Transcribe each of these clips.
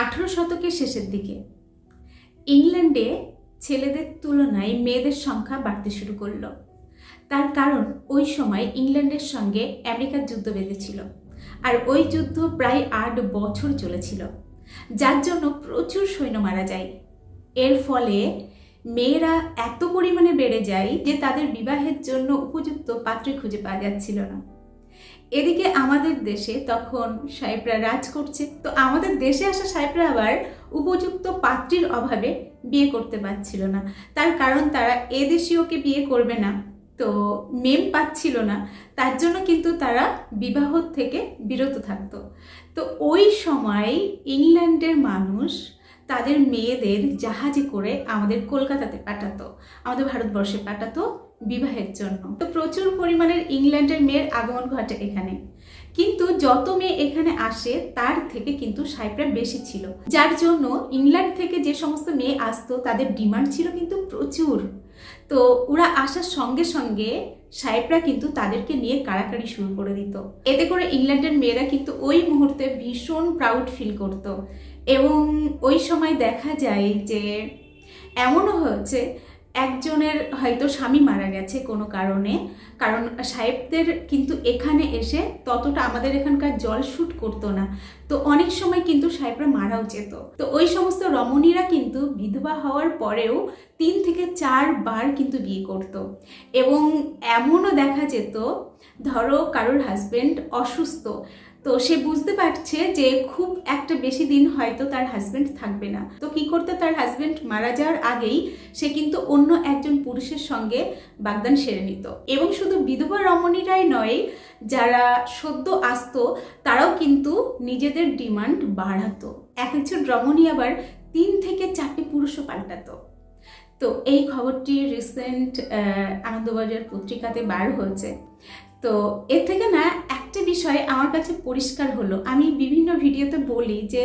আঠেরো শতকের শেষের দিকে। ইংল্যান্ডে ছেলেদের তুলনায় মেয়েদের সংখ্যা বাড়তে শুরু করল। তার কারণ ওই সময় ইংল্যান্ডের সঙ্গে আমেরিকার যুদ্ধ বেঁধেছিল আর ওই যুদ্ধ প্রায় আট বছর চলেছিল, যার জন্য প্রচুর সৈন্য মারা যায়। এর ফলে মেয়েরা এত পরিমাণে বেড়ে যায় যে তাদের বিবাহের জন্য উপযুক্ত পাত্রী খুঁজে পাওয়া যাচ্ছিল না। এদিকে আমাদের দেশে তখন সাহেবরা রাজ করছে। তো আমাদের দেশে আসা সাহেবরা আবার উপযুক্ত পাত্রীর অভাবে বিয়ে করতে পারছিল না। তার কারণ তারা এদেশীয়কে বিয়ে করবে না। তো মেম পাচ্ছিল না। তার জন্য কিন্তু তারা বিবাহ থেকে বিরত থাকত। তো ওই সময় ইংল্যান্ডের মানুষ তাদের মেয়েদের জাহাজে করে আমাদের কলকাতাতে পাঠাতো। আমাদের ভারতবর্ষে পাঠাতো। বিবাহের জন্য। তো প্রচুর পরিমাণের ইংল্যান্ডের মেয়ের আগমন ঘটে এখানে। কিন্তু যত মেয়ে এখানে আসে, তার থেকে কিন্তু সাইপ্রা বেশি ছিল। যার জন্য ইংল্যান্ড থেকে যে সমস্ত মেয়ে আসতো, তাদের ডিমান্ড ছিল কিন্তু প্রচুর। তো ওরা আসার সঙ্গে সঙ্গে সাহেবরা কিন্তু তাদেরকে নিয়ে কাড়াকাড়ি শুরু করে দিত। এতে করে ইংল্যান্ডের মেয়েরা কিন্তু ওই মুহূর্তে ভীষণ প্রাউড ফিল করত। এবং ওই সময় দেখা যায় যে, এমনও হয়েছে একজনের হয়তো স্বামী মারা গেছে কোনো কারণে, কারণ সাহেবদের কিন্তু এখানে এসে ততটা আমাদের এখানকার জল শ্যুট করতো না। তো অনেক সময় কিন্তু সাহেবরা মারাও যেত। তো ওই সমস্ত রমণীরা কিন্তু বিধবা হওয়ার পরেও তিন থেকে চারবার কিন্তু বিয়ে করত। এবং এমনও দেখা যেত, ধরো কারোর হাজবেন্ড অসুস্থ তো সে বুঝতে পারছে যে খুব একটা বেশি দিন হয়তো তার হাজবেন্ড থাকবে না। তো কি করতে তার হাজবেন্ড মারা যাওয়ার আগেই সে কিন্তু অন্য একজন পুরুষের সঙ্গে বাগদান সেরে নিত। এবং শুধু বিধবা রমণীরাই নয়, যারা সদ্য আসতো, তারাও কিন্তু নিজেদের ডিমান্ড বাড়াতো। এক একজন রমণী আবার তিন থেকে চারটি পুরুষও পাল্টাতো। তো এই খবরটি রিসেন্ট আনন্দবাজার পত্রিকাতে বার হয়েছে। তো এর থেকে না, একটা বিষয় আমার কাছে পরিষ্কার হলো। আমি বিভিন্ন ভিডিওতে বলি যে,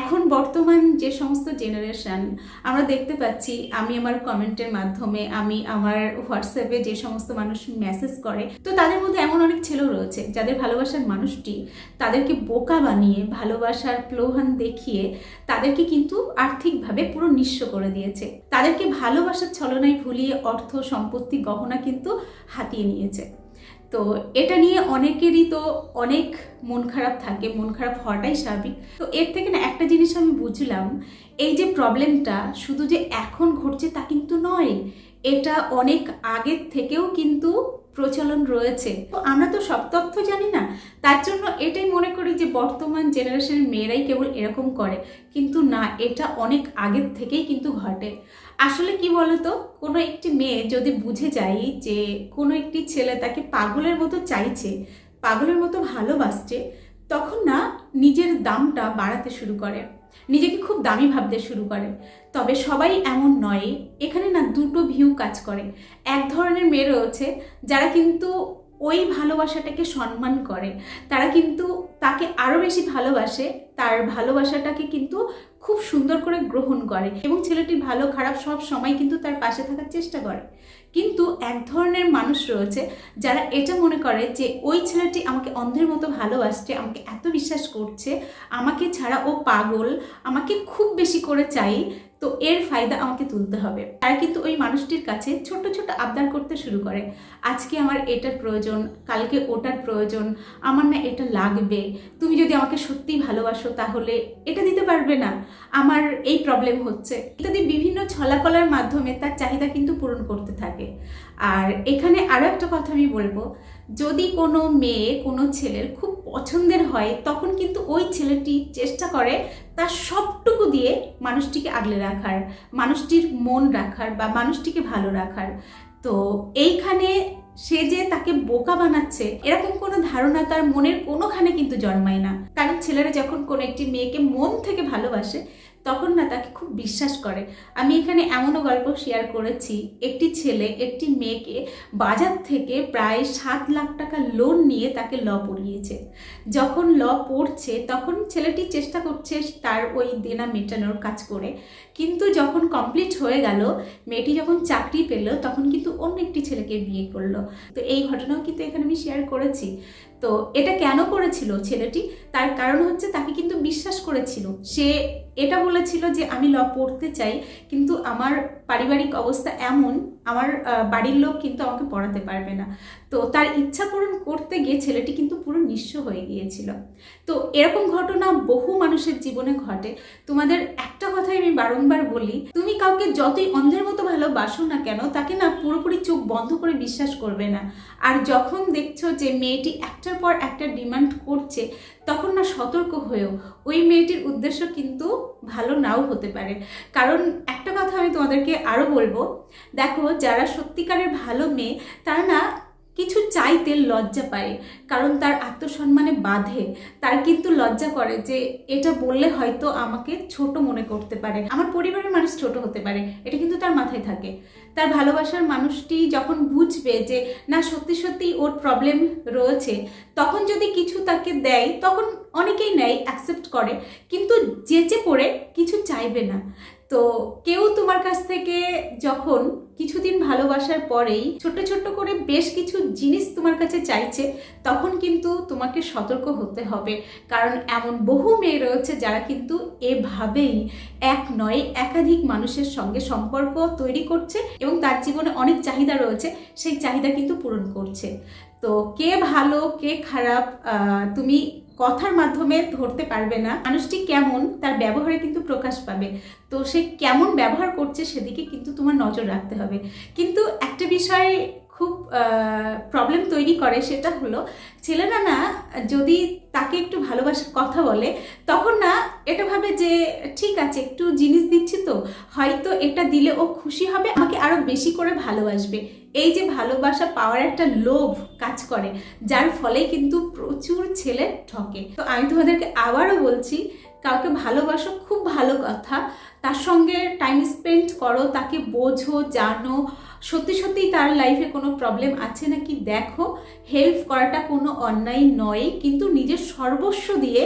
এখন বর্তমান যে সমস্ত জেনারেশন আমরা দেখতে পাচ্ছি, আমি আমার কমেন্টের মাধ্যমে, আমি আমার হোয়াটসঅ্যাপে যে সমস্ত মানুষ মেসেজ করে, তো তাদের মধ্যে এমন অনেক ছেলেও রয়েছে, যাদের ভালোবাসার মানুষটি তাদেরকে বোকা বানিয়ে, ভালোবাসার প্লোহান দেখিয়ে তাদেরকে কিন্তু আর্থিকভাবে পুরো নিঃস্ব করে দিয়েছে। তাদেরকে ভালোবাসার ছলনায় ভুলিয়ে অর্থ সম্পত্তি গহনা কিন্তু হাতিয়ে নিয়েছে। তো এটা নিয়ে অনেকেরই তো অনেক মন খারাপ থাকে, মন খারাপ হওয়াটাই স্বাভাবিক। তো এর থেকে না একটা জিনিস আমি বুঝলাম, এই যে প্রবলেমটা শুধু যে এখন ঘটছে তা কিন্তু নয়, এটা অনেক আগের থেকেও কিন্তু প্রচলন রয়েছে। তো আমরা তো সব তথ্য জানি না, তার জন্য এটাই মনে করি যে বর্তমান জেনারেশনের মেয়েরাই কেবল এরকম করে। কিন্তু না, এটা অনেক আগের থেকেই কিন্তু ঘটে। আসলে কি বলতো, কোনো একটি মেয়ে যদি বুঝে যায় যে কোনো একটি ছেলে তাকে পাগলের মতো চাইছে, পাগলের মতো ভালোবাসছে, তখন না নিজের দামটা বাড়াতে শুরু করে। নিজেকে খুব দামি ভাবতে শুরু করে। তবে সবাই এমন নয়, এখানে না দুটো ভিউ কাজ করে। এক ধরনের মেয়ে রয়েছে যারা কিন্তু ওই ভালোবাসাটাকে সম্মান করে। তারা কিন্তু তাকে আরও বেশি ভালোবাসে, তার ভালোবাসাটাকে কিন্তু খুব সুন্দর করে গ্রহণ করে এবং ছেলেটি ভালো, খারাপ সব সময় কিন্তু তার পাশে থাকার চেষ্টা করে। কিন্তু এক ধরনের মানুষ রয়েছে যারা এটা মনে করে যে, ওই ছেলেটি আমাকে অন্ধের মতো ভালোবাসছে, আমাকে এত বিশ্বাস করছে, আমাকে ছাড়া ও পাগল, আমাকে খুব বেশি করে চাই, তো এর ফায়দা আমাকে তুলতে হবে। তারা কিন্তু ওই মানুষটির কাছে ছোট ছোট আবদার করতে শুরু করে। আজকে আমার এটার প্রয়োজন, কালকে ওটার প্রয়োজন, আমার না এটা লাগবে। তুমি যদি আমাকে সত্যিই ভালোবাসো তাহলে এটা দিতে পারবে না। আমার এই প্রবলেম হচ্ছে। ইত্যাদি বিভিন্ন ছলাকলার মাধ্যমে তার চাহিদা কিন্তু পূরণ করতে থাকে। আর এখানে আরও একটা কথা আমি বলব, যদি কোনো মেয়ে কোনো ছেলের খুব পছন্দের হয়, তখন কিন্তু ওই ছেলেটি চেষ্টা করে তার সবটুকু দিয়ে মানুষটিকে আগলে রাখার, মানুষটির মন রাখার বা মানুষটিকে ভালো রাখার। তো এইখানে সে যে তাকে বোকা বানাচ্ছে, এরকম কোনো ধারণা তার মনের কোনোখানে কিন্তু জন্মায় না। কারণ ছেলেরা যখন কোনো একটি মেয়েকে মন থেকে ভালোবাসে, তখন না তাকে খুব বিশ্বাস করে। আমি এখানে এমনও গল্প শেয়ার করেছি, একটি ছেলে একটি মেয়েকে বাজার থেকে প্রায় সাত লাখ টাকা লোন নিয়ে তাকে ল পড়িয়েছে। যখন ল পড়ছে, তখন ছেলেটি চেষ্টা করছে তার ওই দেনা মেটানোর কাজ করে। কিন্তু যখন কমপ্লিট হয়ে গেল, মেয়েটি যখন চাকরি পেল, তখন কিন্তু অন্য একটি ছেলেকে বিয়ে করল। তো এই ঘটনাও কিন্তু এখানে আমি শেয়ার করেছি। তো এটা কেন করেছিল ছেলেটি? তার কারণ হচ্ছে তাকে কিন্তু বিশ্বাস করেছিল। সে এটা বলেছিল যে, আমি ল পড়তে চাই, কিন্তু আমার পারিবারিক অবস্থা এমন আমার বাড়ির লোক কিন্তু আমাকে পড়াতে পারবে না। তো তার ইচ্ছা পূরণ করতে গিয়ে ছেলেটি কিন্তু পুরো নিঃস্ব হয়ে গিয়েছিল। তো এরকম ঘটনা বহু মানুষের জীবনে ঘটে। তোমাদের একটা কথাই আমি বারংবার বলি, তুমি কাউকে যতই অন্ধের মতো ভালোবাসো না কেন, তাকে না পুরোপুরি চোখ বন্ধ করে বিশ্বাস করবে না। আর যখন দেখছ যে মেয়েটি একটার পর একটা ডিমান্ড করছে তখন না সতর্ক হয়েও। ওই মেয়েটির উদ্দেশ্য কিন্তু ভালো নাও হতে পারে। কারণ একটা কথা আমি তোমাদেরকে আরও বলব। দেখো, যারা সত্যিকারের ভালো মেয়ে, তারা না কিছু চাইতে লজ্জা পায়, কারণ তার আত্মসম্মানে বাধে। তার কিন্তু লজ্জা করে যে এটা বললে হয়তো আমাকে ছোট মনে করতে পারে। আমার পরিবারের মানুষ ছোট হতে পারে, এটা কিন্তু তার মাথায় থাকে। তার ভালোবাসার মানুষটি যখন বুঝবে যে, না, সত্যি সত্যি ওর প্রবলেম রয়েছে, তখন যদি কিছু তাকে দেয়, তখন অনেকেই নেয় অ্যাকসেপ্ট করে। কিন্তু যেচে পড়ে কিছু চাইবে না। তো কেউ তোমার কাছ থেকে যখন কিছুদিন ভালোবাসার পরেই ছোট ছোট করে বেশ কিছু জিনিস তোমার কাছে চাইছে, তখন কিন্তু তোমাকে সতর্ক হতে হবে। কারণ এমন বহু মেয়ে রয়েছে যারা কিন্তু এভাবেই এক নয়, একাধিক মানুষের সঙ্গে সম্পর্ক তৈরি করছে এবং তার জীবনে অনেক চাহিদা রয়েছে, সেই চাহিদা কিন্তু পূরণ করছে। তো কে ভালো, কে খারাপ তুমি কথার মাধ্যমে ধরতে পারবে না। মানুষটি কেমন, তার ব্যবহারে কিন্তু প্রকাশ পাবে। তো সে কেমন ব্যবহার করছে সেদিকে কিন্তু তোমার নজর রাখতে হবে। কিন্তু একটা বিষয় খুব প্রবলেম তৈরি করে সেটা হলো, ছেলেরা না যদি তাকে একটু ভালোবাসার কথা বলে, তখন না এটা ভাবে যে, ঠিক আছে, একটু জিনিস দিচ্ছি তো, হয়তো এটা দিলে ও খুশি হবে, আমাকে আরও বেশি করে ভালোবাসবে। এই যে ভালোবাসা পাওয়ার একটা লোভ কাজ করে, যার ফলে কিন্তু প্রচুর ছেলে ঠকে। তো আমি তোমাদেরকে আবারও বলছি, কাউকে ভালোবাসো খুব ভালো কথা, তার সঙ্গে টাইম স্পেন্ড করো, তাকে বোঝো, জানো সত্যি সত্যিই তার লাইফে কোনো প্রবলেম আছে নাকি? দেখো হেল্প করাটা কোনো অন্যায় নয়, কিন্তু নিজের সর্বস্ব দিয়ে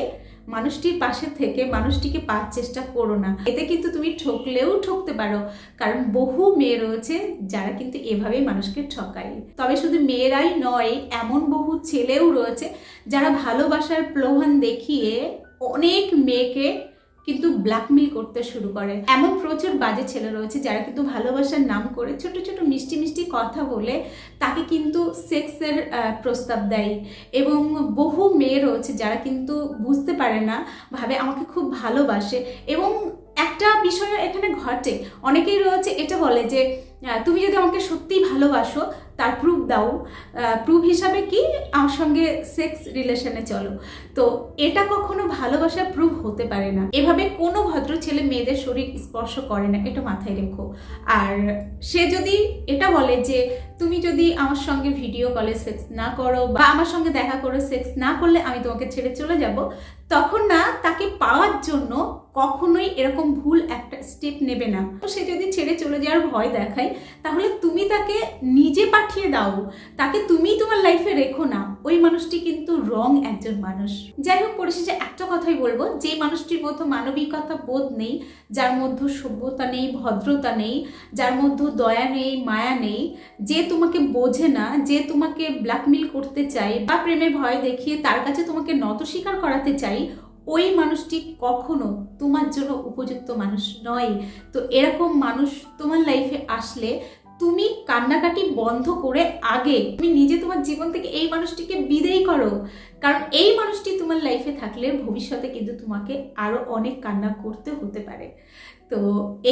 মানুষটির পাশে থেকে মানুষটিকে পাওয়ার চেষ্টা করো না। এতে কিন্তু তুমি ঠকলেও ঠকতে পারো, কারণ বহু মেয়ে রয়েছে যারা কিন্তু এভাবেই মানুষকে ঠকায়। তবে শুধু মেয়েরাই নয়, এমন বহু ছেলেও রয়েছে যারা ভালোবাসার প্রলোভন দেখিয়ে অনেক মেয়েকে কিন্তু ব্ল্যাকমেল করতে শুরু করে। এমন প্রচুর বাজে ছেলে রয়েছে যারা কিন্তু ভালোবাসার নাম করে ছোট ছোট মিষ্টি মিষ্টি কথা বলে তাকে কিন্তু সেক্সের প্রস্তাব দেয়। এবং বহু মেয়ে রয়েছে যারা কিন্তু বুঝতে পারে না, ভাবে আমাকে খুব ভালোবাসে। এবং একটা বিষয় এখানে ঘটে। অনেকেই রয়েছে এটা বলে যে তুমি যদি আমাকে সত্যিই ভালোবাসো তার প্রুফ দাও। প্রুফ হিসাবে কি? আমার সঙ্গে সেক্স রিলেশনে চলো। তো এটা কখনো ভালোবাসার প্রুফ হতে পারে না। এভাবে কোনো ভদ্র ছেলে মেয়েদের শরীর স্পর্শ করে না, এটা মাথায় রেখো। আর সে যদি এটা বলে যে তুমি যদি আমার সঙ্গে ভিডিও কলে সেক্স না করো বা আমার সঙ্গে দেখা করে সেক্স না করলে আমি তোমাকে ছেড়ে চলে যাব, তখন না তাকে পাওয়ার জন্য কখনোই এরকম ভুল একটা স্টেপ নেবে না। সে যদি ছেড়ে চলে যাওয়ার ভয় দেখায়, তাহলে তুমি তাকে নিজে পাঠিয়ে দাও। তাকে তুমি তোমার লাইফে রেখো না। ওই মানুষটি কিন্তু রং একজন মানুষ। যাই হোক, পরিশেষে একটা কথাই বলব, যে মানুষটির মধ্যে মানবিকতা বোধ নেই, যার মধ্যে সভ্যতা নেই, ভদ্রতা নেই, যার মধ্যে দয়া নেই, মায়া নেই, যে তোমাকে বোঝে না যে তোমাকে ব্ল্যাকমেল করতে চায় বা প্রেমের ভয় দেখিয়ে তার কাছে তোমাকে নত স্বীকার করাতে চাই, ওই মানুষটি কখনো তোমার জন্য উপযুক্ত মানুষ নয়। তো এরকম মানুষ তোমার লাইফে আসলে তুমি কান্নাকাটি বন্ধ করে আগে তুমি নিজে তোমার জীবন থেকে এই মানুষটিকে বিদেয় করো। কারণ এই মানুষটি তোমার লাইফে থাকলে ভবিষ্যতে কিন্তু তোমাকে আরও অনেক কান্না করতে হতে পারে। তো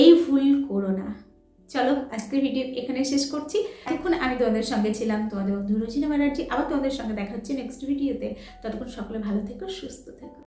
এই ভুল করো না। চলো, আজকের ভিডিও এখানে শেষ করছি। এখন আমি তোমাদের সঙ্গে ছিলাম, তোমাদের বন্ধু রোজিনা ব্যানার্জি। আবার তোমাদের সঙ্গে দেখা হচ্ছে নেক্সট ভিডিওতে ততক্ষণ সকলে ভালো থেকো, সুস্থ থেকো।